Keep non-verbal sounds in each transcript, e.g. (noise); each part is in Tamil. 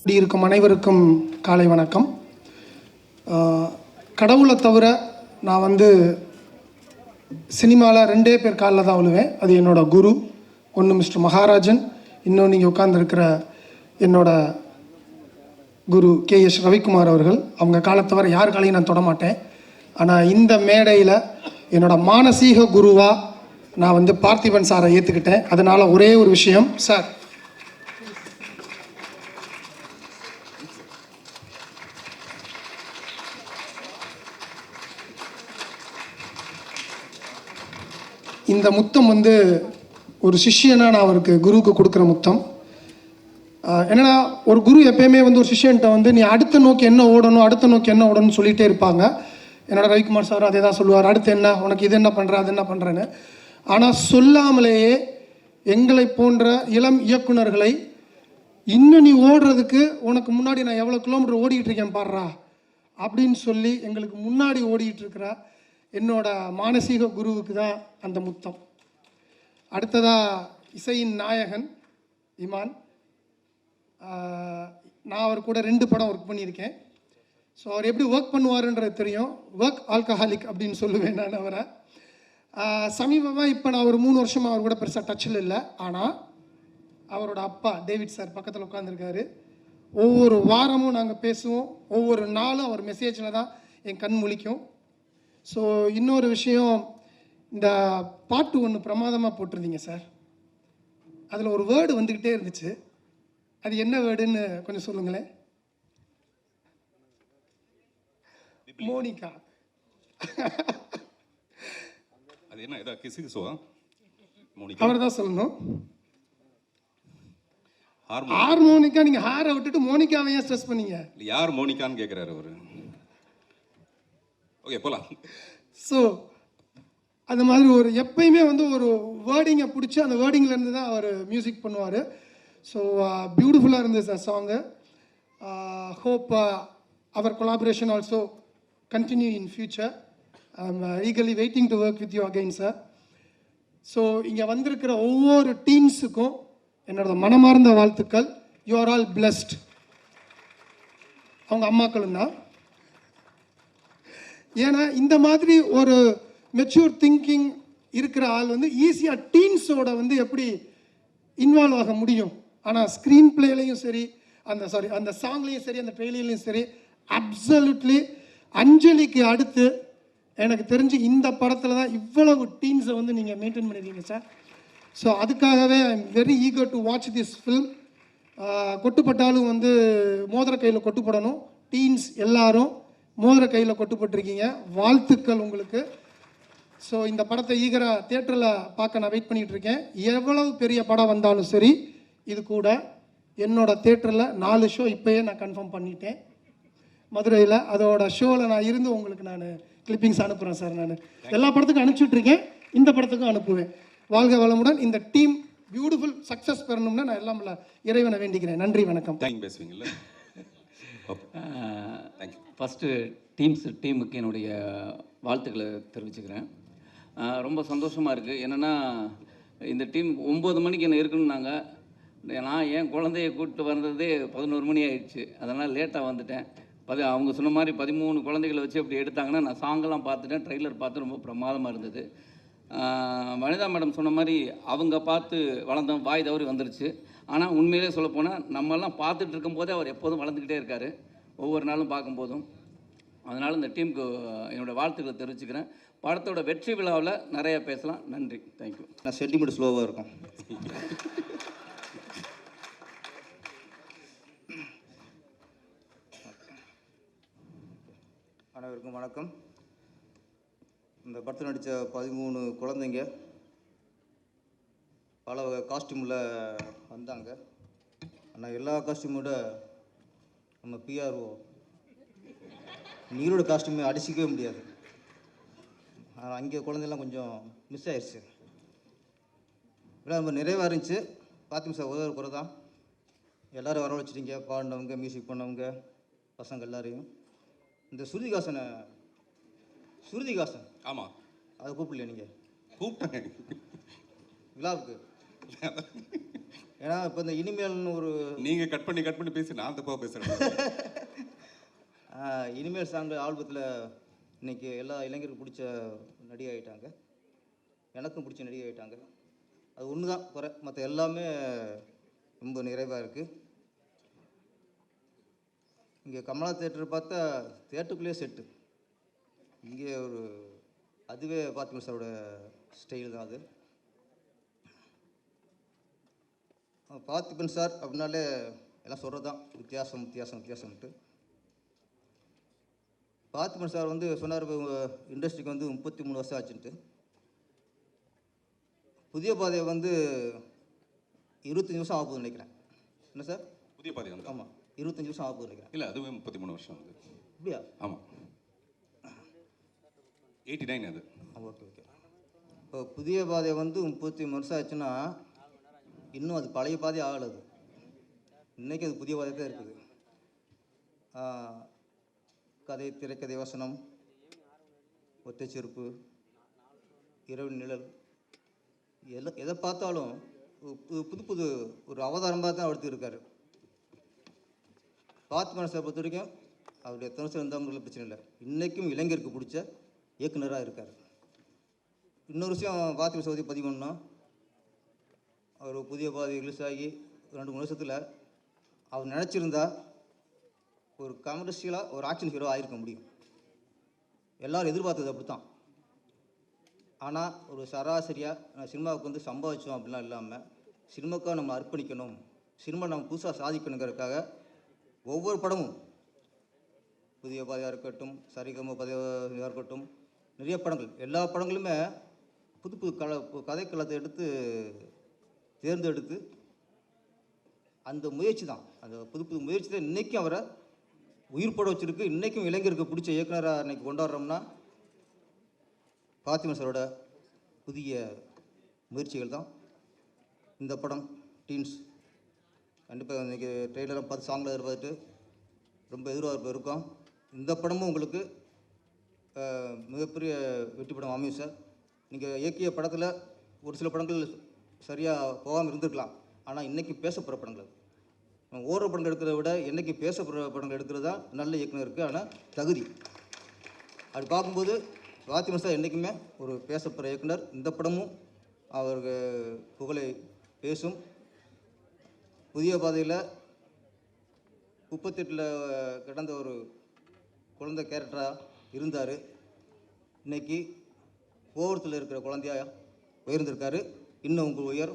இப்படி இருக்கும் அனைவருக்கும் காலை வணக்கம். கடவுளை தவிர நான் வந்து சினிமாவில் ரெண்டே பேர் காலில் தான் விழுவேன் அது என்னோட குரு ஒன்று மிஸ்டர் மகாராஜன் இன்னொன்று நீங்கள் உட்காந்துருக்கிற என்னோட குரு கே எஸ் ரவிக்குமார் அவர்கள். அவங்க காலத்தை வர யார் காலையும் நான் தொட மாட்டேன். ஆனால் இந்த மேடையில் என்னோட மானசீக குருவாக நான் வந்து பார்த்திபன் சாரை ஏற்றுக்கிட்டேன் அதனால் ஒரே ஒரு விஷயம் சார் இந்த முத்தம் வந்து ஒரு சிஷ்யனா நான் அவருக்கு குருவுக்கு கொடுக்குற முத்தம். என்னென்னா ஒரு குரு எப்பயுமே வந்து ஒரு சிஷ்யன்கிட்ட வந்து நீ அடுத்த நோக்கி என்ன ஓடணும் அடுத்த நோக்கி என்ன ஓடணும்னு சொல்லிகிட்டே இருப்பாங்க. என்னோட ரவிக்குமார் சார் அதே தான் சொல்லுவார் அடுத்து என்ன உனக்கு இது என்ன பண்ணுற அது என்ன பண்ணுறேன்னு ஆனால் சொல்லாமலேயே எங்களை போன்ற இளம் இயக்குனர்களை இன்னும் நீ ஓடுறதுக்கு உனக்கு முன்னாடி நான் எவ்வளோ கிலோமீட்டர் ஓடிக்கிட்டு இருக்கேன் பாடுறா அப்படின்னு சொல்லி எங்களுக்கு முன்னாடி ஓடிக்கிட்டு இருக்கிற என்னோட மானசீக குருவுக்கு தான் அந்த முத்தம். அடுத்ததா இசையின் நாயகன் இமான். நான் அவர் கூட ரெண்டு படம் ஒர்க் பண்ணியிருக்கேன். ஸோ அவர் எப்படி ஒர்க் பண்ணுவாருன்றது தெரியும். ஒர்க் ஆல்கஹாலிக் அப்படின்னு சொல்லுவேன் நான் அவரை. சமீபமாக இப்போ நான் ஒரு மூணு வருஷமாக அவர் கூட பெருசாக டச்சில் இல்லை. ஆனால் அவரோட அப்பா டேவிட் சார் பக்கத்தில் உட்காந்துருக்காரு ஒவ்வொரு வாரமும் நாங்கள் பேசுவோம். ஒவ்வொரு நாளும் அவர் மெசேஜில் தான் என் கண் முழிக்கும். ஸோ இன்னொரு விஷயம் இந்த பாட்டு ஒன்று பிரமாதமாக போட்டிருந்தீங்க சார். அதில் ஒரு வேர்டு வந்துக்கிட்டே இருந்துச்சு. அது என்ன வேர்டுன்னு கொஞ்சம் சொல்லுங்களேன். மோனிகா. அது என்ன ஏதா கிசு கிசுவா? மோனிகா. அவர் தான் சொல்லணும். ஹார்மோன் ஹார்மோனிக்கா நீங்கள் ஹாரை விட்டுட்டு மோனிகாவை ஏன் ஸ்ட்ரெஸ் பண்ணீங்க. இல்ல யார் மோனிகான்னு கேட்குறாரு அவரு? ஓகே போகலாம் ஸோ அந்த மாதிரி ஒரு எப்பயுமே வந்து ஒரு வேர்டிங்கை பிடிச்சி அந்த வேர்டிங்லேருந்து தான் அவர் மியூசிக் பண்ணுவார். ஸோ பியூட்டிஃபுல்லாக இருந்தது sir song hope our collaboration also continue in future I'm eagerly waiting to work with you again sir so இங்கே வந்திருக்கிற ஒவ்வொரு டீம்ஸுக்கும் என்னோட மனமார்ந்த வாழ்த்துக்கள். யூ ஆர் ஆல் பிளஸ்ட் அவங்க அம்மாக்களும் தான். ஏன்னா இந்த மாதிரி ஒரு மெச்சூர் திங்கிங் இருக்கிற ஆள் வந்து ஈஸியாக டீன்ஸோட வந்து எப்படி இன்வால்வ் ஆக முடியும்? ஆனால் ஸ்க்ரீன் பிளேலையும் சரி அந்த சாரி அந்த சாங்லேயும் சரி அந்த ட்ரெயிலையும் சரி அப்சல்யூட்லி அஞ்சலிக்கு அடுத்து எனக்கு தெரிஞ்சு இந்த படத்தில் தான் இவ்வளவு டீன்ஸை வந்து நீங்கள் மெயின்டைன் பண்ணிருக்கீங்க சார் ஸோ அதுக்காகவே I am very eager to watch this film கொட்டுப்பட்டாலும் வந்து மோதிர கையில் கொட்டுப்படணும். டீன்ஸ் எல்லாரும் மோதிர கையில் கொட்டுப்பட்டிருக்கீங்க. வாழ்த்துக்கள் உங்களுக்கு. ஸோ இந்த படத்தை ஈகராக தேட்டரில் பார்க்க நான் வெயிட் பண்ணிட்டு இருக்கேன் எவ்வளவு பெரிய படம் வந்தாலும் சரி இது கூட என்னோட தேட்டரில் நாலு ஷோ இப்போயே நான் கன்ஃபார்ம் பண்ணிட்டேன். மதுரையில் அதோட ஷோவில் நான் இருந்து உங்களுக்கு நான் கிளிப்பிங்ஸ் அனுப்புகிறேன் சார் நான். எல்லா படத்துக்கும் அனுப்பிச்சிட்டு இருக்கேன் இந்த படத்துக்கும் அனுப்புவேன். வாழ்க வளமுடன். இந்த டீம் பியூட்டிஃபுல் சக்ஸஸ் பெறணும்னு நான் எல்லாம் இறைவனை வேண்டிக்கிறேன். நன்றி வணக்கம். தேங்க் பேசுவீங்கல்ல? (laughs) தேங்க்யூ ஃபஸ்ட்டு டீம்ஸ் டீமுக்கு என்னுடைய வாழ்த்துக்களை தெரிவிச்சுக்கிறேன். ரொம்ப சந்தோஷமாக இருக்குது என்னென்னா இந்த டீம் ஒம்பது மணிக்கு என்ன இருக்குன்னாங்க நான் என் குழந்தைய கூப்பிட்டு வந்ததே பதினோரு மணி ஆயிடுச்சு. அதனால் லேட்டாக வந்துட்டேன். பதி அவங்க சொன்ன மாதிரி பதிமூணு குழந்தைகளை வச்சு அப்படி எடுத்தாங்கன்னா நான் சாங்கெல்லாம் பார்த்துட்டேன். ட்ரெய்லர் பார்த்து ரொம்ப பிரமாதமாக இருந்தது. வனிதா மேடம் சொன்ன மாதிரி அவங்க பார்த்து வளர்ந்தோம் வாய் தவறி வந்துருச்சு. ஆனால் உண்மையிலே சொல்லப்போனால் நம்மெல்லாம் பார்த்துட்டு இருக்கும்போதே அவர் எப்போதும் வளர்ந்துக்கிட்டே இருக்கார். ஒவ்வொரு நாளும் பார்க்கும்போதும். அதனால் இந்த டீமுக்கு என்னோடய வாழ்த்துக்களை தெரிவிச்சுக்கிறேன். படத்தோட வெற்றி விழாவில் நிறைய பேசலாம். நன்றி. தேங்க்யூ நான் சென்டிமீட்டர் ஸ்லோவாக இருக்கும். அனைவருக்கும் வணக்கம். இந்த படத்தில் நடித்த பதிமூணு குழந்தைங்க பல வகை காஸ்டியூமில் வந்தாங்க. ஆனால் எல்லா காஸ்டியூமோட நம்ம பிஆர்ஓ நீரோட காஸ்டியூமை அடிச்சிக்கவே முடியாது. அங்கே குழந்தைலாம் கொஞ்சம் மிஸ் ஆயிடுச்சு விழா ரொம்ப நிறைவாக இருந்துச்சு. பார்த்திங்க சார் உதவி குறை தான். எல்லோரும் வரவழைச்சிட்டீங்க பாடினவங்க மியூசிக் பண்ணவங்க பசங்க எல்லாரையும். இந்த ஸ்ருதிகாசனை ஸ்ருதிகாசன் ஆமா. அதை கூப்பிடலையா நீங்கள் கூப்பிட்டாங்க விழாவுக்கு? (laughs) ஏன்னா இப்போ இந்த இனிமேல்னு ஒரு நீங்க கட் பண்ணி கட் பண்ணி பேசி நான் தப்பா பேசுறேன். (laughs) ஆஹ், இனிமேல் சாங் ஆல்பத்தில் இன்னைக்கு எல்லா இளைஞருக்கும் பிடிச்ச நடிகை ஆகிட்டாங்க எனக்கும் பிடிச்ச நடிகை ஆகிட்டாங்க அது ஒன்று தான் குறை. மற்ற எல்லாமே ரொம்ப நிறைவாக இருக்குது இங்கே கமலா தேட்டர் பார்த்தா தேட்டருக்குள்ளேயே செட்டு. இங்கே ஒரு அதுவே பார்த்திபன் சாரோட ஸ்டைல் தான் அது. பார்த்திபன் சார். அப்படின்னாலே எல்லாம் சொல்கிறது தான் வித்தியாசம் வித்தியாசம் வித்தியாசம்ட்டு பார்த்திபன் சார். வந்து சொன்னார் இண்டஸ்ட்ரிக்கு வந்து முப்பத்தி மூணு வருஷம் ஆச்சுன்ட்டு. புதிய பாதையை வந்து இருபத்தஞ்சி வருஷம் ஆகுதுன்னு நினைக்கிறேன். என்ன சார்? புதிய பாதை வந்து. ஆமாம் இருபத்தஞ்சி வருஷம் ஆகுதுன்னு நினைக்கிறேன். இல்ல அதுவே முப்பத்தி மூணு வருஷம் வந்து. அப்படியா? ஆமா. எயிட்டி நைன் அது. Okay okay. இப்போ புதிய பாதை வந்து முப்பத்தி மூணு வருஷம் ஆச்சுன்னா இன்னும் அது பழைய பாதை ஆகலை அது இன்றைக்கி அது புதிய பாதை தான் இருக்குது கதை திரைக்கதை வசனம் ஒத்தச்செருப்பு இரவு நிழல் எல்லாம் எதை பார்த்தாலும் புது புது ஒரு அவதாரமாக தான் எடுத்து இருக்காரு பார்த்து மனசை பொறுத்த வரைக்கும் அவருடைய எத்தனை வருஷம் இருந்தாலும் பிரச்சனை இல்லை. இன்றைக்கும் இளைஞருக்கு பிடிச்ச இயக்குனராக இருக்கார். இன்னொரு விஷயம் பார்த்திப சௌதி பதிவு பண்ணோம் அவர் புதிய பாதை ரிலீஸ் ஆகி ரெண்டு மூணு வருஷத்தில் அவர் நினச்சிருந்தா ஒரு கமர்ஷியலாக ஒரு ஆக்ஷன் ஹீரோ ஆகிருக்க முடியும். எல்லோரும் எதிர்பார்த்தது அப்படி தான் ஆனால் ஒரு சராசரியாக சினிமாவுக்கு வந்து சம்பாதிச்சோம் அப்படிலாம் இல்லாமல் சினிமாக்காக நம்ம அர்ப்பணிக்கணும் சினிமா நம்ம புதுசாக சாதிக்கணுங்கிறதுக்காக ஒவ்வொரு படமும் புதிய பாதையாக இருக்கட்டும் சரிகம பதவியாக இருக்கட்டும் நிறைய படங்கள். எல்லா படங்களுமே புது புது கல கதைக்களத்தை எடுத்து தேர்ந்தெடுத்து அந்த முயற்சி தான். அந்த புது புது முயற்சி தான் இன்றைக்கும் அவரை உயிர் வச்சுருக்கு வச்சிருக்கு. இன்றைக்கும் இளைஞருக்கு பிடிச்ச இயக்குனராக இன்றைக்கி கொண்டாடுறோம்னா பாத்திமன் சாரோட புதிய முயற்சிகள் தான். இந்த படம் டீன்ஸ் கண்டிப்பாக இன்றைக்கி ட்ரெய்லரை பார்த்து சாங்கில் இருப்பதுட்டு ரொம்ப எதிர்பார்ப்பு இருக்கும். இந்த படமும் உங்களுக்கு மிகப்பெரிய வெற்றி படம் அமையும் சார். நீங்கள் இயக்கிய படத்தில் ஒரு சில படங்கள் சரியாக போகாமல் இருந்திருக்கலாம். ஆனால் இன்றைக்கி பேசப்படுற படங்கள். ஓர நம்ம படங்கள் எடுக்கிறத விட என்னைக்கு பேசப்படுற படங்கள் எடுக்கிறது தான் நல்ல இயக்குனர் இருக்குது ஆனால் தகுதி. அப்படி பார்க்கும்போது பாத்திமா சார் என்றைக்குமே ஒரு பேசப்படுற இயக்குனர். இந்த படமும் அவருக்கு புகழை பேசும். புதிய பாதையில் முப்பத்தெட்டில் கிடந்த ஒரு குழந்தை கேரக்டராக இருந்தார். இன்னைக்கு கோவரத்தில் இருக்கிற குழந்தையாக உயர்ந்திருக்காரு. இன்னும் உங்கள் உயர்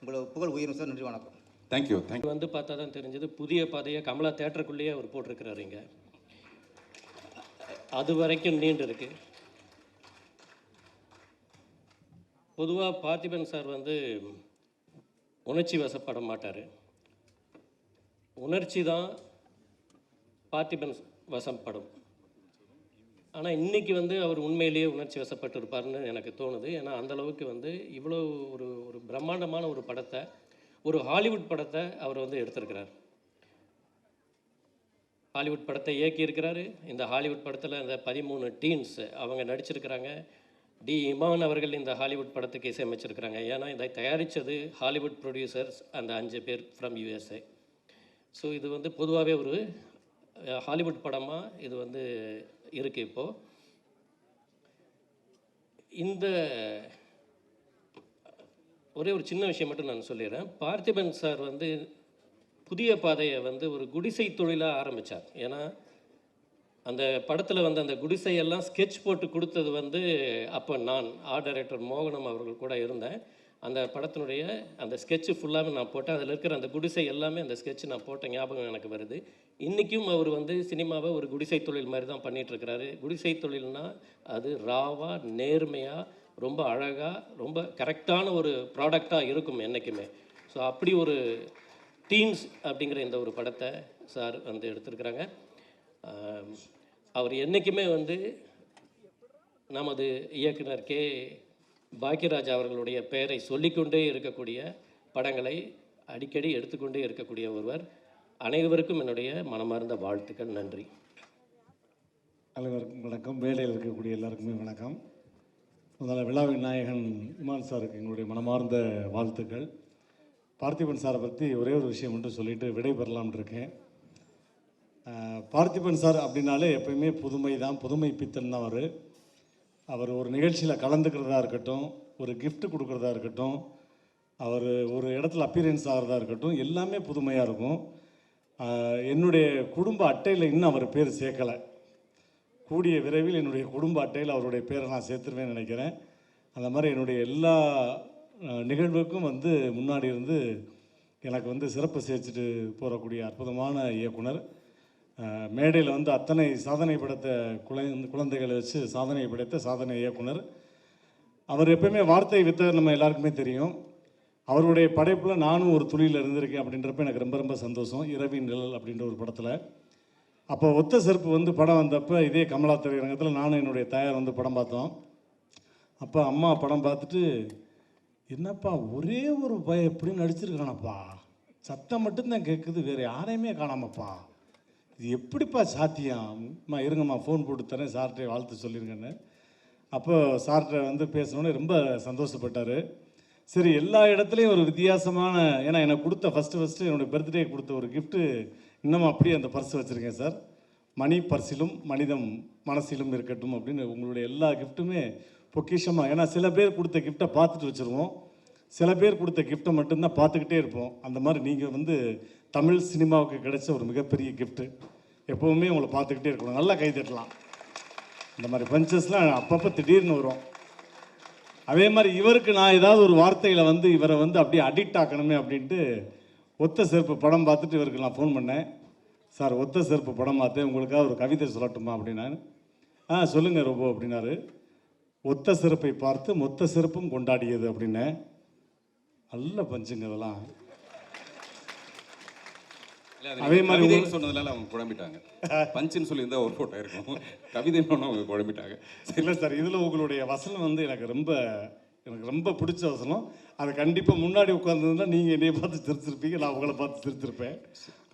உங்களை புகழ் உயரும் சார். நன்றி வணக்கம். தேங்க்யூ தேங்க்யூ வந்து பார்த்தா தான் தெரிஞ்சது புதிய பாதையை கமலா தேட்டருக்குள்ளேயே அவர் போட்டிருக்கிறாரு இங்க. அது வரைக்கும் நீண்டு இருக்கு. பொதுவாக பார்த்திபன் சார் வந்து உணர்ச்சி வசப்பட மாட்டார். உணர்ச்சி தான் பார்த்திபன் வசப்படும். ஆனால் இன்றைக்கி வந்து அவர் உண்மையிலேயே உணர்ச்சி வசப்பட்டு இருப்பார்னு எனக்கு தோணுது. ஏன்னா அந்த அளவுக்கு வந்து இவ்வளோ ஒரு ஒரு பிரம்மாண்டமான ஒரு படத்தை ஒரு ஹாலிவுட் படத்தை அவர் வந்து எடுத்திருக்கிறார். ஹாலிவுட் படத்தை இயக்கியிருக்கிறாரு. இந்த ஹாலிவுட் படத்தில் இந்த பதிமூணு டீன்ஸ் அவங்க நடிச்சிருக்கிறாங்க. டி இமான் அவர்கள் இந்த ஹாலிவுட் படத்துக்கு இசையமைச்சிருக்கிறாங்க. ஏன்னா இதை தயாரித்தது ஹாலிவுட் ப்ரொடியூசர்ஸ் அந்த அஞ்சு பேர் ஃப்ரம் யூஎஸ்ஏ ஸோ இது வந்து பொதுவாகவே ஒரு ஹாலிவுட் படமாக இது வந்து இருக்குது இப்போது இந்த ஒரே ஒரு சின்ன விஷயம் மட்டும் நான் சொல்லிடுறேன். பார்த்திபன் சார் வந்து புதிய பாதையை வந்து ஒரு குடிசை தொழிலாக ஆரம்பித்தார் ஏன்னா அந்த படத்தில் வந்து அந்த குடிசையெல்லாம் ஸ்கெட்ச் போட்டு கொடுத்தது வந்து அப்போ நான் ஆர்ட் டைரக்டர் மோகனம் அவர்கள் கூட இருந்தேன். அந்த படத்தினுடைய அந்த ஸ்கெட்சு ஃபுல்லாகவே நான் போட்டேன். அதில் இருக்கிற அந்த குடிசை எல்லாமே அந்த ஸ்கெட்ச் நான் போட்ட ஞாபகம் எனக்கு வருது. இன்றைக்கும் அவர் வந்து சினிமாவை ஒரு குடிசை தொழில் மாதிரி தான் பண்ணிகிட்ருக்கிறாரு குடிசை தொழில்னா அது ராவாக நேர்மையாக ரொம்ப அழகாக ரொம்ப கரெக்டான ஒரு ப்ராடக்டாக இருக்கும் என்றைக்குமே ஸோ அப்படி ஒரு டீன்ஸ் அப்படிங்கிற இந்த ஒரு படத்தை சார் வந்து எடுத்திருக்கிறாங்க. அவர் என்றைக்குமே வந்து நமது இயக்குனர் கே பாக்யராஜ் அவர்களுடைய பெயரை சொல்லிக்கொண்டே இருக்கக்கூடிய படங்களை அடிக்கடி எடுத்துக்கொண்டே இருக்கக்கூடிய ஒருவர். அனைவருக்கும் என்னுடைய மனமார்ந்த வாழ்த்துக்கள் நன்றி. அனைவருக்கும் வணக்கம். வேலையில் இருக்கக்கூடிய எல்லாருக்குமே வணக்கம். முதல்ல விழாவின் நாயகன் இமான் சாருக்கு எங்களுடைய மனமார்ந்த வாழ்த்துக்கள். பார்த்திபன் சாரை பற்றி ஒரே ஒரு விஷயம் மட்டும் சொல்லிட்டு விடைபெறலாம்னு இருக்கேன். பார்த்திபன் சார் அப்படின்னாலே எப்பயுமே புதுமை தான் புதுமை பித்தன் தான் அவர். அவர் ஒரு நிகழ்ச்சியில் கலந்துக்கிறதா இருக்கட்டும் ஒரு கிஃப்ட் கொடுக்குறதா இருக்கட்டும் அவர் ஒரு இடத்துல அப்பியரன்ஸ் ஆகிறதா இருக்கட்டும் எல்லாமே புதுமையாக இருக்கும். என்னுடைய குடும்ப அட்டையில் இன்னும் அவர் பேர் சேர்க்கலை. கூடிய விரைவில் என்னுடைய குடும்ப அட்டையில் அவருடைய பேரை நான் சேர்த்துருவேன்னு நினைக்கிறேன். அந்த மாதிரி என்னுடைய எல்லா நிகழ்வுக்கும் வந்து முன்னாடி இருந்து எனக்கு வந்து சிறப்பு சேர்த்துட்டு போகக்கூடிய அற்புதமான இயக்குனர் மேடையில் வந்து அத்தனை சாதனை படைத்த குழந்தை குழந்தைகளை வச்சு சாதனை படைத்த சாதனை இயக்குனர். அவர் எப்பயுமே வார்த்தை வித்தவர் நம்ம எல்லாருக்குமே தெரியும். அவருடைய படைப்பில் நானும் ஒரு துளியில் இருந்திருக்கேன் அப்படின்றப்ப எனக்கு ரொம்ப ரொம்ப சந்தோஷம். இரவின் நிழல் அப்படின்ற ஒரு படத்தில். அப்போ ஒத்த செருப்பு வந்து படம் வந்தப்போ இதே கமலா திரையரங்கத்தில் நானும் என்னுடைய தாயார் வந்து படம் பார்த்தோம். அப்போ அம்மா படம் பார்த்துட்டு என்னப்பா ஒரே ஒரு பய எப்படி நடிச்சிருக்கானப்பா. சத்தம் மட்டும்தான் கேட்குது வேறு யாரையுமே காணாமப்பா. இது எப்படிப்பா சாத்தியம்? அம்மா இருங்கம்மா ஃபோன் போட்டு தரேன் சார்கிட்ட வாழ்த்து சொல்லிருங்கன்னு. அப்போ சார்கிட்ட வந்து பேசினோன்னே ரொம்ப சந்தோஷப்பட்டார். சரி எல்லா இடத்துலையும் ஒரு வித்தியாசமான ஏன்னா எனக்கு கொடுத்த ஃபஸ்ட்டு ஃபஸ்ட்டு என்னுடைய பர்த்டே கொடுத்த ஒரு கிஃப்ட்டு இன்னமும் அப்படியே அந்த பர்ஸ் வச்சுருக்கேன் சார். மணி பர்சிலும் மனிதம் மனசிலும் இருக்கட்டும் அப்படின்னு உங்களுடைய எல்லா கிஃப்ட்டுமே பொக்கிஷமாக ஏன்னா சில பேர் கொடுத்த கிஃப்ட்டை பார்த்துட்டு வச்சுருவோம். சில பேர் கொடுத்த கிஃப்ட்டை மட்டும்தான் பார்த்துக்கிட்டே இருப்போம். அந்த மாதிரி நீங்கள் வந்து தமிழ் சினிமாவுக்கு கிடைச்ச ஒரு மிகப்பெரிய கிஃப்ட்டு எப்போவுமே உங்களை பார்த்துக்கிட்டே இருக்கணும். நல்லா கை தட்டலாம். இந்த மாதிரி பஞ்சஸ்லாம் அப்பப்போ திடீர்னு வரும். அதே மாதிரி இவருக்கு நான் ஏதாவது ஒரு வார்த்தையில் வந்து இவரை வந்து அப்படியே அடிக்ட் ஆக்கணுமே அப்படின்ட்டு ஒத்த செருப்பு படம் பார்த்துட்டு இவருக்கு நான் ஃபோன் பண்ணேன். சார் ஒத்த செருப்பு படம் பார்த்தேன். உங்களுக்காக ஒரு கவிதை சொல்லட்டுமா? அப்படின்னாரு. ஆ சொல்லுங்கள் ரொம்ப அப்படின்னாரு. ஒத்த செருப்பை பார்த்து மொத்த செருப்பும் கொண்டாடியது அப்படின்னேன். நல்ல பஞ்சுங்க அதெல்லாம் அது மாதிரி கவிதைன்னு சொன்னதுனால அவங்க குழம்பிட்டாங்க. பஞ்சுன்னு சொல்லியிருந்தா ஒரு ஃபோட்டோ இருக்கும் கவிதைன்னு அவங்க குழம்பிட்டாங்க. இல்லை சார் இதில் உங்களுடைய வசனம் வந்து எனக்கு ரொம்ப எனக்கு ரொம்ப பிடிச்ச வசனம். அது கண்டிப்பாக முன்னாடி உட்காந்துருந்தா நீங்கள் என்னைய பார்த்து சிரிச்சிருப்பீங்க நான் உங்களை பார்த்து சிரிச்சிருப்பேன்.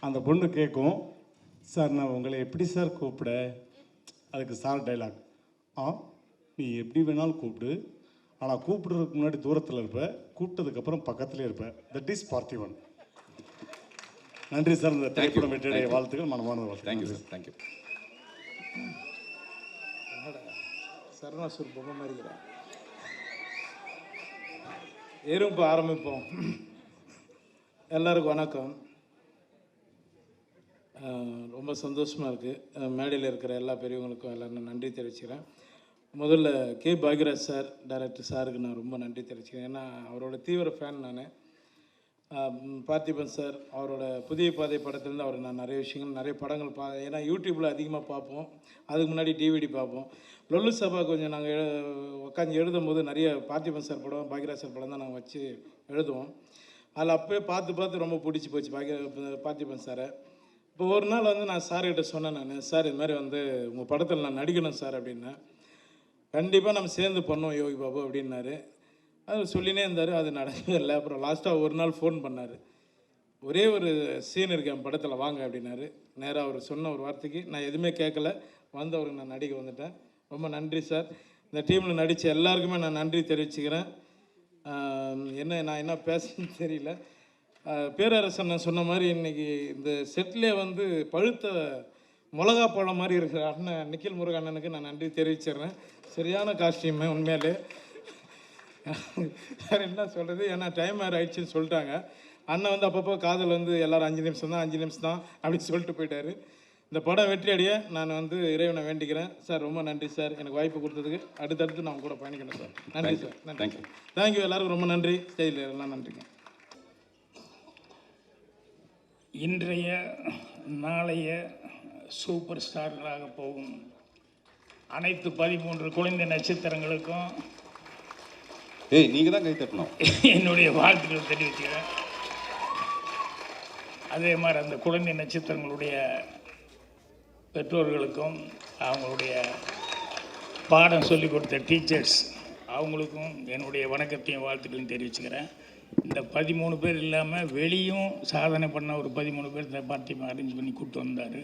அந்த பொண்ணு கேட்கும் சார் நான் உங்களை எப்படி சார் கூப்பிட? அதுக்கு சார் டைலாக் ஆ நீ எப்படி வேணாலும் கூப்பிடு. ஆனால் கூப்பிடுறதுக்கு முன்னாடி தூரத்தில் இருப்ப கூப்பிட்டதுக்கப்புறம் பக்கத்துலேயே இருப்ப. தட் இஸ் பார்த்திவன் நன்றி சார். இந்த திரைப்படம் வெற்றியுடைய வாழ்த்துக்கள். மனமான வாழ்த்துக்கள். Thank you sir. தேங்க்யூ சரணாசூர் பொம்மை மாதிரிக்கிறேன் எறும்பு ஆரம்பிப்போம். எல்லாருக்கும் வணக்கம். ரொம்ப சந்தோஷமாக இருக்குது மேடையில் இருக்கிற எல்லா பெரியவங்களுக்கும் எல்லாரும் நன்றி தெரிவிச்சுக்கிறேன். முதல்ல கே. பாக்யராஜ் சார் டைரக்டர் சாருக்கு நான் ரொம்ப நன்றி தெரிவிச்சுக்கிறேன். ஏன்னா அவரோட தீவிர ஃபேன் நான். பார்த்திபன் சார் அவரோட புதிய பாதை படத்துலேருந்து அவர் நான் நிறைய விஷயங்கள் நிறைய படங்கள் பா ஏன்னா யூடியூப்பில் அதிகமாக பார்ப்போம். அதுக்கு முன்னாடி டிவிடி பார்ப்போம். லொல்லு சபா கொஞ்சம் நாங்கள் உட்காந்து எழுதும் போது நிறைய பார்த்திபன் சார் படம் பாக்யராஜ் சார் படம் தான் நாங்கள் வச்சு எழுதுவோம். அதில் அப்போயே பார்த்து பார்த்து ரொம்ப பிடிச்சி போச்சு பாக்ய பார்த்திபன் சாரை. இப்போ ஒரு நாள் வந்து நான் சார்கிட்ட சொன்னேன் நான் சார் இது மாதிரி வந்து உங்கள் படத்தில் நான் நடிக்கணும் சார் அப்படின்னேன். கண்டிப்பாக நம்ம சேர்ந்து பண்ணோம் யோகி பாபு அப்படின்னாரு. அது சொல்லினே இருந்தார் அது நடக்கவே இல்லை அப்புறம் லாஸ்ட்டாக ஒரு நாள் ஃபோன் பண்ணார். ஒரே ஒரு சீன் இருக்கேன் படத்தில் வாங்க அப்படின்னாரு. நேராக அவர் சொன்ன ஒரு வார்த்தைக்கு நான் எதுவுமே கேட்கல வந்தவருக்கு நான் நடிக்க வந்துட்டேன். ரொம்ப நன்றி சார் இந்த டீமில் நடித்த எல்லாருக்குமே நான் நன்றி தெரிவிச்சுக்கிறேன். என்ன நான் என்ன பேசுன்னு தெரியல. பேரரசன் நான் சொன்ன மாதிரி இன்னைக்கு இந்த செட்டிலே வந்து பழுத்த மிளகா பழம் மாதிரி இருக்கிற அண்ணன் நிக்கில் முருகன் அண்ணனுக்கு நான் நன்றி தெரிவிச்சிடுறேன். சரியான காஸ்டியூமு உண்மையிலே. வேறு என்ன சொல்கிறது ஏன்னா டைம் வேறு ஆயிடுச்சுன்னு சொல்லிட்டாங்க. அண்ணன் வந்து அப்பப்போ காதல் வந்து எல்லாரும் அஞ்சு நிமிஷம் தான் அஞ்சு நிமிஷம் தான் அப்படின்னு சொல்லிட்டு போயிட்டாரு. இந்த படம் வெற்றி அடைய நான் வந்து இறைவனை வேண்டிக்கிறேன். சார் ரொம்ப நன்றி சார். எனக்கு வாய்ப்பு கொடுத்ததுக்கு. அடுத்தடுத்து நான் கூட பயணிக்கணும் சார். நன்றி சார். நன்றி. Thank you. தேங்க்யூ எல்லாருக்கும் ரொம்ப நன்றி. ஸ்டைல் எல்லாம் நன்றிங்க. இன்றைய நாளைய சூப்பர் ஸ்டார்களாக போகும் அனைத்து பதிமூன்று குழந்தை நட்சத்திரங்களுக்கும் ஏய் நீங்கள் தான் கை தட்டணும். என்னுடைய வாழ்த்துக்கள் தெரிவிச்சுக்கிறேன். அதே மாதிரி அந்த குழந்தை நட்சத்திரங்களுடைய பெற்றோர்களுக்கும் அவங்களுடைய பாடம் சொல்லிக் கொடுத்த டீச்சர்ஸ் அவங்களுக்கும் என்னுடைய வணக்கத்தையும் வாழ்த்துக்களையும் தெரிவிச்சுக்கிறேன். இந்த பதிமூணு பேர் இல்லாமல் வெளியும் சாதனை பண்ண ஒரு பதிமூணு பேர் இந்த பார்ட்டி அரேஞ்ச் பண்ணி கூப்பிட்டு வந்தார்.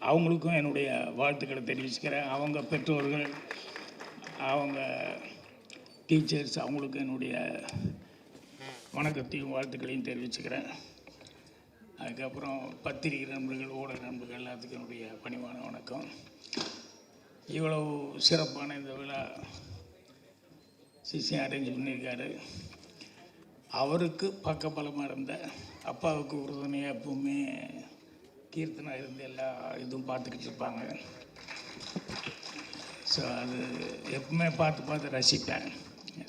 அவங்களுக்கும் என்னுடைய வாழ்த்துக்களை தெரிவிச்சுக்கிறேன். அவங்க பெற்றோர்கள் அவங்க டீச்சர்ஸ் அவங்களுக்கு என்னுடைய வணக்கத்தையும் வாழ்த்துக்களையும் தெரிவிச்சுக்கிறேன். அதுக்கப்புறம் பத்திரிகை நண்பர்கள் ஊடக நண்பர்கள் எல்லாத்துக்கும் என்னுடைய பணிவான வணக்கம். இவ்வளவு சிறப்பான இந்த விழா சிசியம் அரேஞ்ச் பண்ணியிருக்காரு. அவருக்கு பக்கபலமாக இருந்த அப்பாவுக்கு உறுதுணையாக எப்பவுமே கீர்த்தனா இருந்து எல்லா இதுவும் பார்த்துக்கிட்டு இருப்பாங்க. ஸோ அது எப்பவுமே பார்த்து பார்த்து ரசிப்பேன்.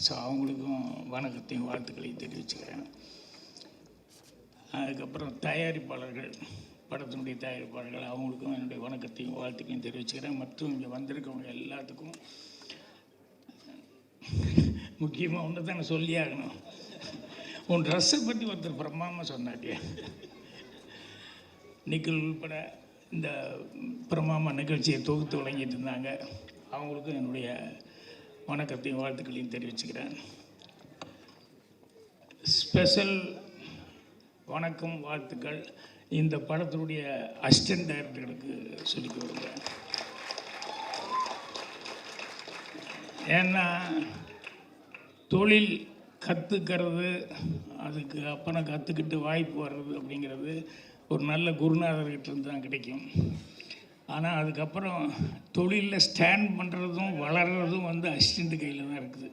ஸோ அவங்களுக்கும் வணக்கத்தையும் வாழ்த்துக்களையும் தெரிவிச்சுக்கிறேன். அதுக்கப்புறம் தயாரிப்பாளர்கள் படத்தினுடைய தயாரிப்பாளர்கள் அவங்களுக்கும் என்னுடைய வணக்கத்தையும் வாழ்த்துக்களையும் தெரிவிச்சுக்கிறேன். மற்றும் இங்கே வந்திருக்கவங்க எல்லாத்துக்கும் முக்கியமாக ஒன்று தானே சொல்லி ஆகணும். உன் ட்ரெஸ்ஸை பற்றி ஒருத்தர் பிரமாமல் சொன்னாட்டியா நிக்கல் உள்பட இந்த பிரமாமா நிகழ்ச்சியை தொகுத்து வழங்கிட்டு இருந்தாங்க. அவங்களுக்கும் என்னுடைய வணக்கத்தையும் வாழ்த்துக்களையும் தெரிவிச்சுக்கிறேன். ஸ்பெஷல் வணக்கம் வாழ்த்துக்கள் இந்த படத்தினுடைய அசிஸ்டன்ட் டைரக்டர்களுக்கு சொல்லிக் கொடுங்க ஏன்னா தொழில் கற்றுக்கிறது அதுக்கு அப்புறம் கற்றுக்கிட்டு வாய்ப்பு வர்றது அப்படிங்கிறது ஒரு நல்ல குருநாதர்கிட்ட இருந்து தான் கிடைக்கும். ஆனால் அதுக்கப்புறம் தொழிலில் ஸ்டாண்ட் பண்ணுறதும் வளர்கிறதும் வந்து அசிஸ்டண்ட்டு கையில் தான் இருக்குது.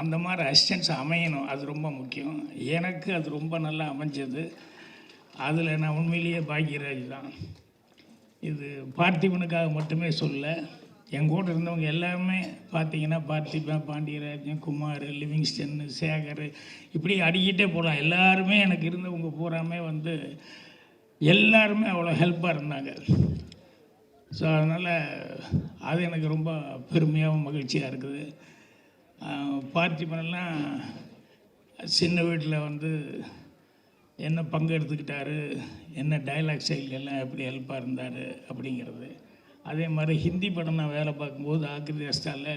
அந்த மாதிரி அசிஸ்டன்ஸ் அமையணும் அது ரொம்ப முக்கியம். எனக்கு அது ரொம்ப நல்லா அமைஞ்சது. அதில் நான் உண்மையிலேயே பாக்கியராஜ் தான். இது பார்த்திபனுக்காக மட்டுமே சொல்ல என் கூட இருந்தவங்க எல்லாமே பார்த்தீங்கன்னா பார்த்திபன் பாண்டியராஜன் குமார் லிவிங்ஸ்டன் சேகர் இப்படி அடிக்கிட்டே போகலாம் எல்லாருமே எனக்கு இருந்தவங்க பூராமே வந்து எல்லாருமே அவ்வளோ ஹெல்ப்பாக இருந்தாங்க. ஸோ அதனால் அது எனக்கு ரொம்ப பெருமையாகவும் மகிழ்ச்சியாக இருக்குது. பார்ட்டி பண்ணலாம் சின்ன வீட்டில் வந்து என்ன பங்கு எடுத்துக்கிட்டாரு என்ன டைலாக் ஸ்டைல் எல்லாம் எப்படி ஹெல்ப்பாக இருந்தார் அப்படிங்கிறது. அதே மாதிரி ஹிந்தி படம் நான் வேலை பார்க்கும்போது ஆக்கிரி அஸ்டாவில்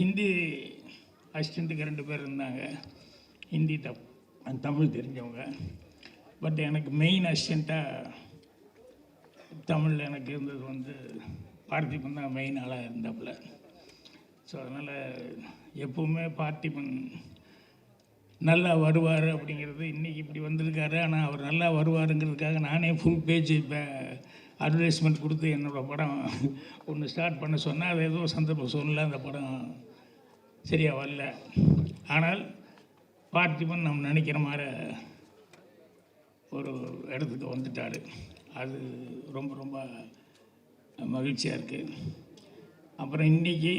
ஹிந்தி அசிஸ்டண்ட்டுக்கு ரெண்டு பேர் இருந்தாங்க. ஹிந்தி தப் தமிழ் தெரிஞ்சவங்க. பட் எனக்கு மெயின் அசிஸ்டண்ட்டாக தமிழில் எனக்கு இருந்தது வந்து பார்த்திபன் தான் மெயின் ஆளாக இருந்தாப்புல. ஸோ அதனால் எப்போவுமே பார்த்திபன் நல்லா வருவார் அப்படிங்கிறது இன்றைக்கி இப்படி வந்திருக்காரு. ஆனால் அவர் நல்லா வருவாருங்கிறதுக்காக நானே ஃபுல் பேஜ் இப்போ அட்வர்டைஸ்மெண்ட் கொடுத்து என்னோடய படம் ஒன்று ஸ்டார்ட் பண்ண சொன்னால் அது ஏதோ சந்தர்ப்ப சூழ்நிலை அந்த படம் சரியாக வரல. ஆனால் பார்த்திபன் நம்ம நினைக்கிற மாதிரி ஒரு இடத்துக்கு வந்துட்டார். அது ரொம்ப ரொம்ப மகிழ்ச்சியாக இருக்குது அப்புறம் இன்றைக்கி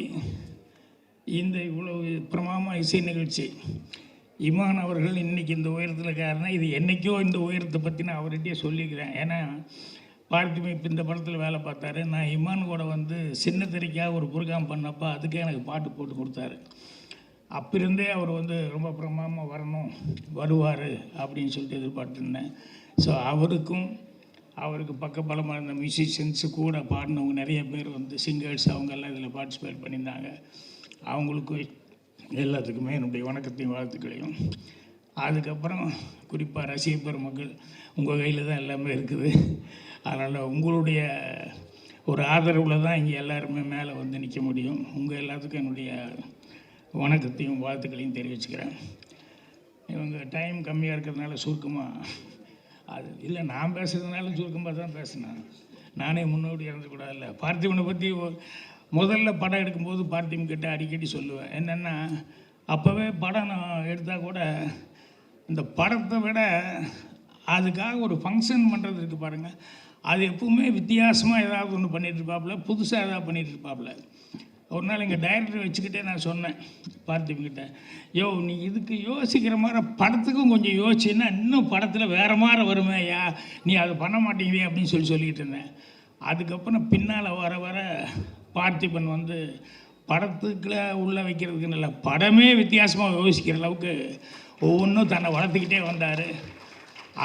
இந்த இவ்வளோ பிரமாமா இசை நிகழ்ச்சி. இமான் அவர்கள் இன்றைக்கி இந்த உயரத்தில் காரணம் இது என்றைக்கோ இந்த உயரத்தை பற்றி நான் அவர்கிட்டயே சொல்லிக்கிறேன். ஏன்னா பார்த்திபன் இப்போ இந்த படத்தில் வேலை பார்த்தாரு. நான் இமான் கூட வந்து சின்ன திரைக்காக ஒரு புரோகிராம் பண்ணப்போ அதுக்கே எனக்கு பாட்டு போட்டு கொடுத்தாரு. அப்பிருந்தே அவர் வந்து ரொம்ப பிரமாமல் வரணும் வருவார் அப்படின்னு சொல்லிட்டு எதிர்பார்த்துருந்தேன். ஸோ அவருக்கும் அவருக்கு பக்கபலமாக இருந்த மியூசிஷியன்ஸு கூட பாடினவங்க நிறைய பேர் வந்து சிங்கர்ஸ் அவங்கெல்லாம் இதில் பார்ட்டிசிபேட் பண்ணியிருந்தாங்க. அவங்களுக்கும் எல்லாத்துக்குமே என்னுடைய வணக்கத்தையும் வாழ்த்துக்களையும். அதுக்கப்புறம் குறிப்பாக ரசிக பெருமக்கள் உங்கள் கையில் தான் எல்லாமே இருக்குது. அதனால் உங்களுடைய ஒரு ஆதரவில் தான் இங்கே எல்லாருமே மேலே வந்து நிற்க முடியும். உங்கள் எல்லாத்துக்கும் என்னுடைய வணக்கத்தையும் வாழ்த்துக்களையும் தெரிவிச்சுக்கிறேன். இவங்க டைம் கம்மியாக இருக்கிறதுனால சுருக்கமாக அது இல்லை நான் பேசுகிறதுனால சுருக்கமாக தான் பேசினேன். நானே முன்னோடி இறந்துக்கூடாதுல்ல பார்த்திபனை பற்றி முதல்ல படம் எடுக்கும்போது பார்த்திபன் கிட்ட அடிக்கடி சொல்லுவேன். என்னென்னா அப்போவே படம் நான் எடுத்தால் கூட இந்த படத்தை விட அதுக்காக ஒரு ஃபங்க்ஷன் பண்ணுறது இருக்குது பாருங்கள் அது எப்பவுமே வித்தியாசமாக ஏதாவது ஒன்று பண்ணிட்டு இருப்பாப்புல புதுசாக ஏதாவது பண்ணிகிட்டு இருப்பாப்புல ஒரு நாள் எங்கள் டைரக்டர் வச்சுக்கிட்டே நான் சொன்னேன் பார்த்திபன்கிட்ட யோ நீ இதுக்கு யோசிக்கிற மாதிரி படத்துக்கும் கொஞ்சம் யோசிச்சுன்னா இன்னும் படத்தில் வேறு மாதிரி வருமே ஐயா நீ அதை பண்ண மாட்டேங்கிறியே அப்படின்னு சொல்லி சொல்லிக்கிட்டு இருந்தேன். அதுக்கப்புறம் பின்னால் வர வர பார்த்திபன் வந்து படத்துக்குள்ள உள்ளே வைக்கிறதுக்குன்னு இல்லை படமே வித்தியாசமாக யோசிக்கிற அளவுக்கு ஒவ்வொன்றும் தன்னை வளர்த்துக்கிட்டே வந்தார்.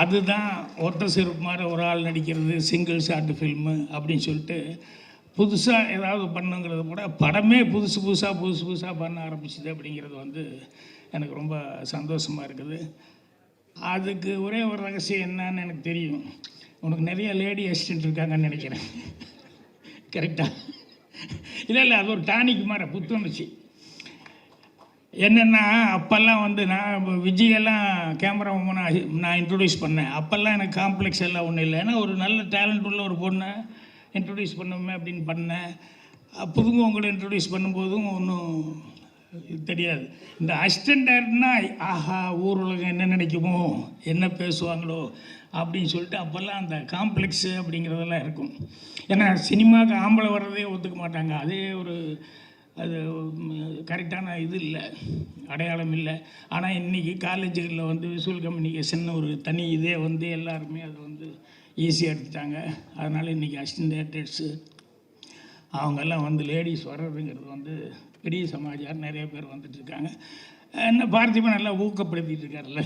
அதுதான் ஒருத்தர் சிறப்பு மாதிரி ஒரு ஆள் நடிக்கிறது சிங்கிள் ஷார்ட் ஃபில்மு அப்படின்னு சொல்லிட்டு புதுசாக ஏதாவது பண்ணுங்கிறது கூட படமே புதுசு புதுசாக புதுசு புதுசாக பண்ண ஆரம்பிச்சுது அப்படிங்கிறது வந்து எனக்கு ரொம்ப சந்தோஷமாக இருக்குது. அதுக்கு ஒரே ஒரு ரகசியம் என்னன்னு எனக்கு தெரியும். உனக்கு நிறைய லேடி அசிஸ்டன்ட் இருக்காங்கன்னு நினைக்கிறேன். கரெக்டாக இல்லை இல்லை அது ஒரு டானிக் மாதிரி புத்துணர்ச்சி. என்னென்னா அப்போல்லாம் வந்து நான் விஜயெல்லாம் கேமரா நான் நான் இன்ட்ரடியூஸ் பண்ணேன். அப்போல்லாம் எனக்கு காம்ப்ளெக்ஸ் எல்லாம் ஒன்றும் இல்லை. ஏன்னா ஒரு நல்ல டேலண்ட் உள்ள ஒரு பொண்ணை. இன்ட்ரடியூஸ் பண்ணுமே அப்படின்னு பண்ணேன். புதுங்க உங்களை இன்ட்ரடியூஸ் பண்ணும்போதும் ஒன்றும் தெரியாது. இந்த அசிஸ்டன்ட் டேரக்டர்னா ஆஹா ஊர் உலகம் என்ன நினைக்குமோ? என்ன பேசுவாங்களோ? அப்படின்னு சொல்லிட்டு அப்போல்லாம் அந்த காம்ப்ளெக்ஸு அப்படிங்கிறதெல்லாம் இருக்கும். ஏன்னா சினிமாவுக்கு ஆம்பளை வர்றதே ஒத்துக்க மாட்டாங்க. அதே ஒரு அது கரெக்டான இது இல்லை. அடையாளம் இல்லை. ஆனால் இன்றைக்கி காலேஜுகளில் வந்து விசுவல் கம்யூனிகேஷன் ஒரு தனி இதே வந்து எல்லாருமே அது வந்து ஈஸியாக எடுத்துட்டாங்க. அதனால் இன்றைக்கி அசிஸ்டன்ட் டேரக்டர்ஸு அவங்கெல்லாம் வந்து லேடிஸ் வர்றதுங்கிறது வந்து பெரிய சமாச்சாரம். நிறைய பேர் வந்துட்டுருக்காங்க என்ன பார்த்திபன் நல்லா ஊக்கப்படுத்திட்டு இருக்காருல்ல.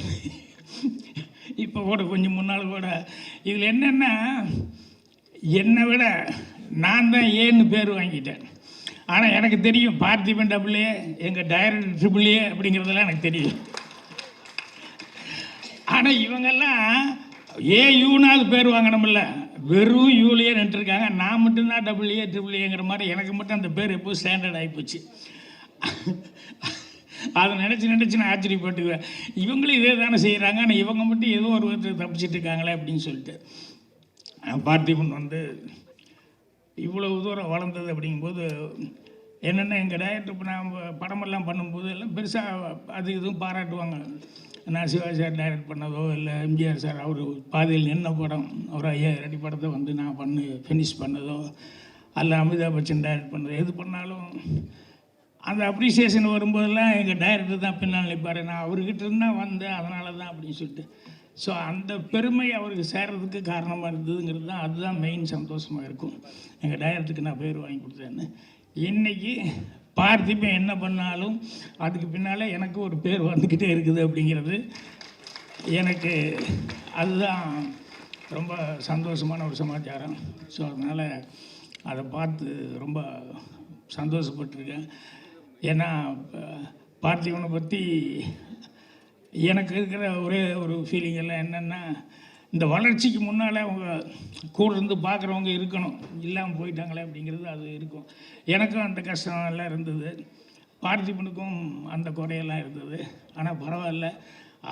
இப்போ கூட கொஞ்சம் முன்னால் கூட இதில் என்னென்னா என்னை விட நான் தான் ஏன்னு பேர் வாங்கிட்டேன். ஆனால் எனக்கு தெரியும் பார்த்திபன் டபுள் எங்கள் டைரக்டர் ட்ரிபிள்ஏ அப்படிங்கிறதெல்லாம் எனக்கு தெரியும். ஆனால் இவங்கெல்லாம் ஏ யூனாவது பேர் வாங்கணும்ல? வெறும் யூலியே நின்றுருக்காங்க நான் மட்டும்தான் டபுள் ஏ ட்ரிபிள் ஏங்கிற மாதிரி எனக்கு மட்டும் அந்த பேர் எப்போ ஸ்டாண்டர்ட் ஆகிப்போச்சு அதை நினச்சி நினச்சி நான் ஆச்சரியப்பட்டுக்குவேன். இவங்களும் இதே தானே செய்கிறாங்க ஆனால் இவங்க மட்டும் ஏதோ ஒரு விதத்தில் தப்பிச்சிட்டு இருக்காங்களே அப்படின்னு சொல்லிட்டு. பார்த்திபன் வந்து இவ்வளவு தூரம் வளர்ந்தது அப்படிங்கும்போது என்னென்ன எங்கள் டேரக்டர் இப்போ நான் படமெல்லாம் பண்ணும்போது எல்லாம் பெருசாக அது இதுவும் பாராட்டுவாங்க. நான் சிவாஜி சார் டைரக்ட் பண்ணதோ இல்லை எம்ஜிஆர் சார் அவர் பாதையில் நின்ன படம் ஒரு ஐயா ரெடி படத்தை வந்து நான் பண்ணு ஃபினிஷ் பண்ணதோ அல்ல அமிதாப் பச்சன் டைரக்ட் பண்ணதோ எது பண்ணாலும் அந்த அப்ரிசியேஷன் வரும்போதெல்லாம் எங்கள் டைரக்டர் தான் பின்னால் நிற்பார். நான் அவர்கிட்ட இருந்தால் வந்தேன் அதனால தான் அப்படின்னு சொல்லிட்டு. ஸோ அந்த பெருமை அவருக்கு சேர்றதுக்கு காரணமாக இருந்ததுங்கிறது தான் அதுதான் மெயின் சந்தோஷமாக இருக்கும். எங்கள் டைரக்டருக்கு நான் பேர் வாங்கி கொடுத்தேன்னு. இன்றைக்கி பார்த்திபன் என்ன பண்ணாலும் அதுக்கு பின்னால் எனக்கு ஒரு பேர் வந்துக்கிட்டே இருக்குது அப்படிங்கிறது எனக்கு அதுதான் ரொம்ப சந்தோஷமான ஒரு சமாச்சாரம். ஸோ அதனால் அதை பார்த்து ரொம்ப சந்தோஷப்பட்டிருக்கேன். ஏன்னா பார்த்திபனை பற்றி எனக்கு இருக்கிற ஒரே ஒரு ஃபீலிங் எல்லாம் என்னென்னா இந்த வளர்ச்சிக்கு முன்னால் அவங்க கூட இருந்து பார்க்குறவங்க இருக்கணும். இல்லாமல் போயிட்டாங்களே அப்படிங்கிறது அது இருக்கும். எனக்கும் அந்த கஷ்டம் எல்லாம் இருந்தது. பார்த்திபனுக்கும் அந்த குறையெல்லாம் இருந்தது. ஆனால் பரவாயில்ல.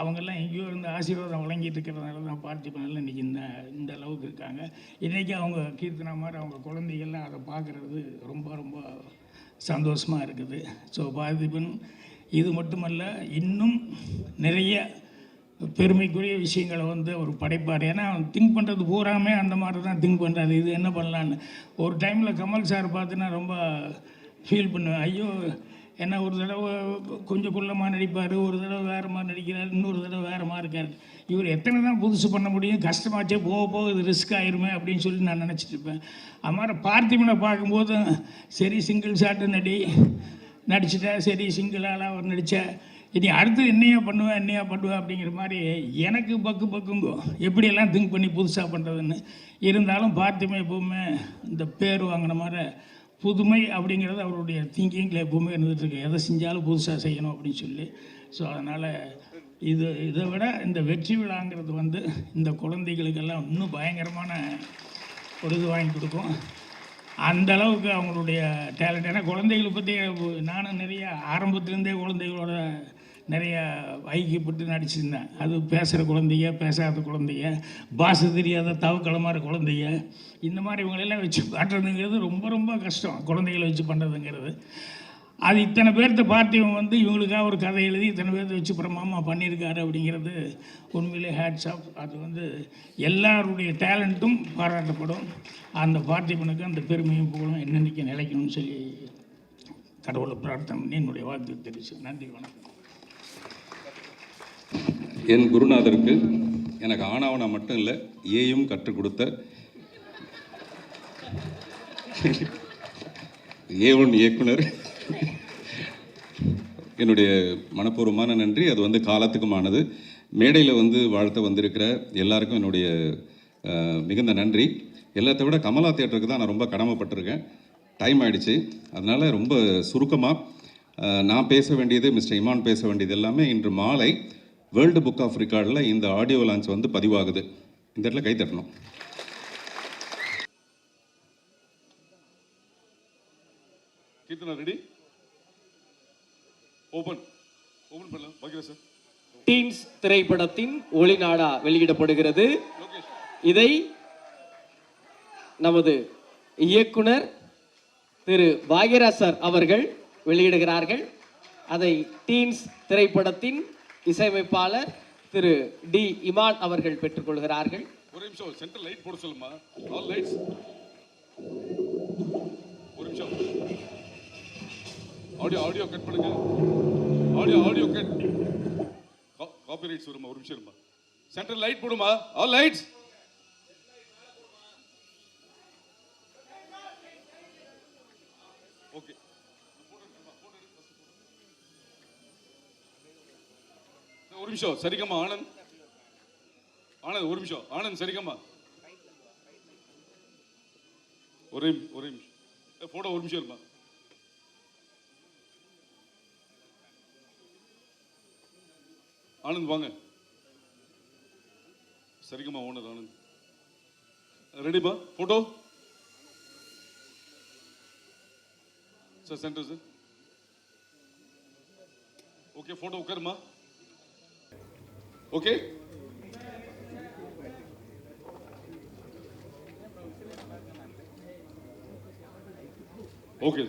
அவங்கெல்லாம் எங்கேயோ இருந்து ஆசீர்வாதம் வழங்கிட்டு இருக்கிறதுனால தான் பார்த்திபனெல்லாம் இன்றைக்கி இந்த இந்த அளவுக்கு இருக்காங்க. இன்றைக்கி அவங்க கீர்த்தனா மாதிரி அவங்க குழந்தைகள்லாம் அதை பார்க்குறது ரொம்ப ரொம்ப சந்தோஷமாக இருக்குது. ஸோ பார்த்திபன் இது மட்டுமல்ல இன்னும் நிறைய பெருமைக்குரிய விஷயங்களை வந்து அவர் படைப்பார். ஏன்னா அவன் திங்க் பண்ணுறது பூராமே அந்த மாதிரி தான் திங்க் பண்ணுறாரு இது என்ன பண்ணலான்னு. ஒரு டைமில் கமல் சார் பார்த்து நான் ரொம்ப ஃபீல் பண்ணுவேன் ஐயோ என்ன ஒரு தடவை கொஞ்சம் குள்ளமாக நடிப்பார் ஒரு தடவை வேறு மாதிரி நடிக்கிறார் இன்னொரு தடவை வேறு மாதிரி இருக்கார். இவர் எத்தனை தான் புதுசு பண்ண முடியும் கஷ்டமாச்சே போக போக இது ரிஸ்க் ஆயிருமே அப்படின்னு சொல்லி நான் நினச்சிட்டு இருப்பேன். அது மாதிரி பார்த்திபனை பார்க்கும்போது சரி சிங்கிள் ஷாட்டு நடி நடிச்சிட்டேன் சரி சிங்கிள் அவர் நடித்தேன் இனி அடுத்து என்னையா பண்ணுவேன் என்னையா பண்ணுவேன் அப்படிங்கிற மாதிரி எனக்கு பக்கு பக்குங்கோ. எப்படியெல்லாம் திங்க் பண்ணி புதுசாக பண்ணுறதுன்னு இருந்தாலும் பார்த்துமே எப்போவுமே இந்த பேர் வாங்கின மாதிரி புதுமை அப்படிங்கிறது அவருடைய திங்கிங்கில் எப்போவுமே இருந்துகிட்ருக்கு எதை செஞ்சாலும் புதுசாக செய்யணும் அப்படின்னு சொல்லி. ஸோ அதனால் இது இதை விட இந்த வெற்றி விழாங்கிறது வந்து இந்த குழந்தைகளுக்கெல்லாம் இன்னும் பயங்கரமான ஒரு இது வாங்கி கொடுக்கும். அந்த அளவுக்கு அவங்களுடைய டேலண்ட் ஏன்னா குழந்தைகளை பற்றி நானும் நிறைய ஆரம்பத்துலேருந்தே குழந்தைகளோட நிறைய ஐக்கியப்பட்டு நடிச்சிருந்தேன். அது பேசுகிற குழந்தைங்க பேசாத குழந்தைங்க பாஷை தெரியாத தவக்களமான குழந்தைங்க இந்த மாதிரி இவங்களெல்லாம் வச்சு காட்டுறதுங்கிறது ரொம்ப ரொம்ப கஷ்டம். குழந்தைகளை வச்சு பண்ணுறதுங்கிறது அது இத்தனை பேர்த்த பார்த்து இவங்க வந்து இவங்களுக்காக ஒரு கதை எழுதி இத்தனை பேர்த்த வச்சு பிரமாமா பண்ணியிருக்காரு அப்படிங்கிறது உண்மையிலே ஹேட்ஸ் ஆஃப் அது வந்து எல்லாருடைய டேலண்ட்டும் பாராட்டப்படும். அந்த பார்த்திபனுக்கு அந்த பெருமையும் புகழும். என்னென்னைக்கு நிலைக்கணும்னு சொல்லி கடவுளை பிரார்த்தனை பண்ணி என்னுடைய வாழ்த்து தெரிவிச்சு நன்றி வணக்கம். என் குருநாதருக்கு எனக்கு ஆணாவனா மட்டும் இல்லை ஏயும் கற்றுக் கொடுத்த ஏ ஒன் இயக்குனர் என்னுடைய மனப்பூர்வமான நன்றி. அது வந்து காலத்துக்குமானது. மேடையில் வந்து வாழ்த்த வந்திருக்கிற எல்லாருக்கும் என்னுடைய மிகுந்த நன்றி. எல்லாத்தை விட கமலா தேட்டருக்கு தான் நான் ரொம்ப கடமைப்பட்டிருக்கேன். டைம் ஆயிடுச்சு. அதனால் ரொம்ப சுருக்கமாக நான் பேச வேண்டியது மிஸ்டர் இமான் பேச வேண்டியது எல்லாமே இன்று மாலை வேர்ல்டு புக் ஆஃப் ரெக்கார்டில் இந்த ஆடியோ லான்ச் வந்து பதிவாகுது. இந்த இடத்துல கை தட்டணும். கீர்த்தனா ரெடி? ஓப்பன் ஓபன் பண்ணலாம் பாக்கிறேன் சார் டீன்ஸ் திரைப்படத்தின் ஒளிநாடா வெளியிடப்படுகிறது. இதை நமது இயக்குனர் திரு பாக்யராஜ் சார் அவர்கள் வெளியிடுகிறார்கள். அதை டீன்ஸ் திரைப்படத்தின் இசையமைப்பாளர் திரு டி இமான் அவர்கள் பெற்றுக்கொள்கிறார்கள். ஒரு நிமிஷம் சென்டர் லைட் போட சொல்லுமா? ஆல் லைட்ஸ் ஒரு நிமிஷம். ஆடியோ ஆடியோ கட் பண்ணுங்க. Audio audio cut copyrights வருமா ஒரு நிமிஷம் இருமா. சென்டர் லைட் போடுமா? ஆல் லைட்ஸ் ஓகே ஒரு நிமிஷம் சரிகம்மா ஆனந்த். ஆனந்த் ஒரு நிமிஷம். ஆனந்த் சரிகம்மா ஒரே ஒரே நிமிஷம். போட்டோ ஒரு நிமிஷம் இருமா. ஆனந்த் வாங்க. சரிங்கம்மா owner Anand. ரெடிப்பா photo sir centre sir okay photo உட்காருமா? Okay okay